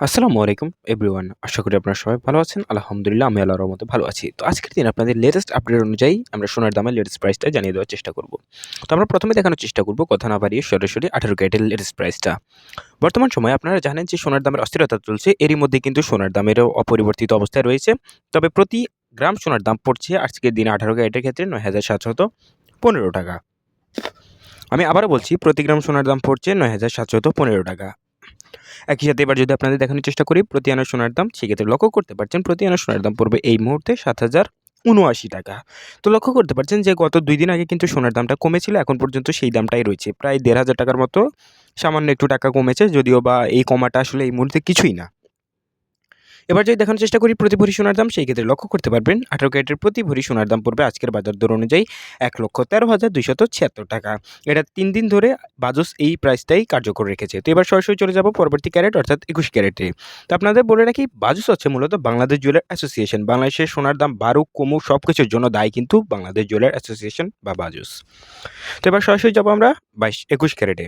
আসসালামু আলাইকুম এভরিওয়ান আশা করি আপনারা সবাই ভালো আছেন। আলহামদুলিল্লাহ, আমি আল্লাহর মতো ভালো আছি। তো আজকের দিন আপনাদের লেটেস্ট আপডেট অনুযায়ী আমরা সোনার দামের লেটেস্ট প্রাইসটা জানিয়ে দেওয়ার চেষ্টা করব। তো আমরা প্রথমে দেখানোর চেষ্টা করব, কথা না বাড়িয়ে সরাসরি আঠারো ক্যারেটের লেটেস্ট প্রাইসটা বর্তমান সময়ে আপনারা জানেন যে সোনার দামের অস্থিরতা চলছে। এরই মধ্যে কিন্তু সোনার দামেরও অপরিবর্তিত অবস্থায় রয়েছে। তবে প্রতি গ্রাম সোনার দাম পড়ছে আজকের দিনে আঠারো ক্যারেটের ক্ষেত্রে নয় হাজার সাতশত পনেরো টাকা। আমি আবারও বলছি, প্রতি গ্রাম সোনার দাম পড়ছে নয় হাজার সাতশত পনেরো টাকা। একই সাথে এবার যদি আপনাদের দেখানোর চেষ্টা করি প্রতি আনা সোনার দাম সেক্ষেত্রে লক্ষ্য করতে পারছেন প্রতি আনা সোনার দাম পড়বে এই মুহূর্তে সাত হাজার উনআশি টাকা। তো লক্ষ্য করতে পারছেন যে গত দুই দিন আগে কিন্তু সোনার দামটা কমেছিল, এখন পর্যন্ত সেই দামটাই রয়েছে। প্রায় দেড় হাজার টাকার মতো সামান্য একটু টাকা কমেছে, যদিও বা এই কমাটা আসলে এই মুহূর্তে কিছুই না। এবার যদি দেখানোর চেষ্টা করি, প্রতি ভরি সোনার দাম, সেই ক্ষেত্রে লক্ষ্য করতে পারবেন, আঠারো ক্যারেটের প্রতি ভরি সোনার দাম পড়বে আজকের বাজার দর অনুযায়ী এক লক্ষ তেরো হাজার দুইশত ছিয়াত্তর টাকা। এটা তিন দিন ধরে বাজস এই প্রাইসটাই কার্যকর রেখেছে। তো এবার সরাসরি চলে যাব পরবর্তী ক্যারেট, অর্থাৎ একুশ ক্যারেটে। তো আপনাদের বলে রাখি, বাজস হচ্ছে মূলত বাংলাদেশ জুয়েলার অ্যাসোসিয়েশন। বাংলাদেশের সোনার দাম বারো কমুক সব কিছুর জন্য দায়ী কিন্তু বাংলাদেশ জুয়েলার অ্যাসোসিয়েশন বা বাজুস। তো এবার সরাসরি যাব আমরা বাইশ, একুশ ক্যারেটে।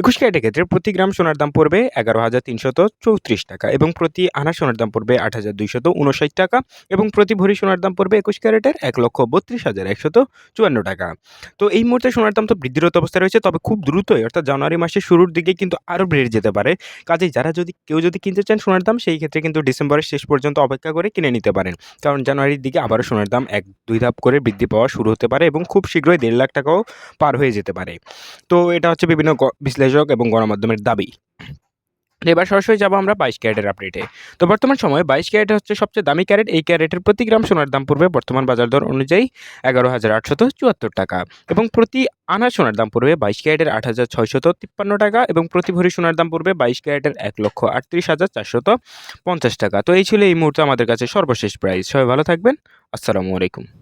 একুশ ক্যারেটের ক্ষেত্রে প্রতি গ্রাম সোনার দাম পড়বে এগারো হাজার তিনশত চৌত্রিশ টাকা এবং প্রতি আনা সোনার দাম পড়বে আট হাজার দুইশত উনষাট টাকা এবং প্রতি ভরি সোনার দাম পড়বে একুশ ক্যারেটের এক লক্ষ বত্রিশ হাজার একশত চুয়ান্ন টাকা। তো এই মুহূর্তে সোনার দাম তো বৃদ্ধিরত অবস্থায় রয়েছে, তবে খুব দ্রুতই, অর্থাৎ জানুয়ারি মাসের শুরুর দিকে কিন্তু আরও বেড়ে যেতে পারে। কাজেই যারা যদি, কেউ যদি কিনতে চান সোনার দাম, সেই ক্ষেত্রে কিন্তু ডিসেম্বরের শেষ পর্যন্ত অপেক্ষা করে কিনে নিতে পারেন। কারণ জানুয়ারির দিকে আবারও সোনার দাম এক, দুই ধাপ করে বৃদ্ধি পাওয়া শুরু হতে পারে এবং খুব শীঘ্রই দেড় লাখ টাকাও পার হয়ে যেতে পারে। তো এটা হচ্ছে বিভিন্ন বিশ্লেষক এবং গণমাধ্যমের দাবি। এবার সরাসরি যাব আমরা বাইশ ক্যারেটের আপডেটে তো বর্তমান সময়ে বাইশ ক্যারেট হচ্ছে সবচেয়ে দামি ক্যারেট। এই ক্যারেটের প্রতি গ্রাম সোনার দাম পড়বে বর্তমান বাজার দর অনুযায়ী এগারো হাজার আটশত চুয়াত্তর টাকা এবং প্রতি আনা সোনার দাম পড়বে বাইশ ক্যারেটের আট হাজার ছয়শত তিপ্পান্ন টাকা এবং প্রতি ভরি সোনার দাম পড়বে বাইশ ক্যারেটের এক লক্ষ আটত্রিশ হাজার চারশত পঞ্চাশ টাকা। তো এই ছিল এই মুহূর্তে আমাদের কাছে সর্বশেষ প্রাইস সবাই ভালো থাকবেন। আসসালামু আলাইকুম।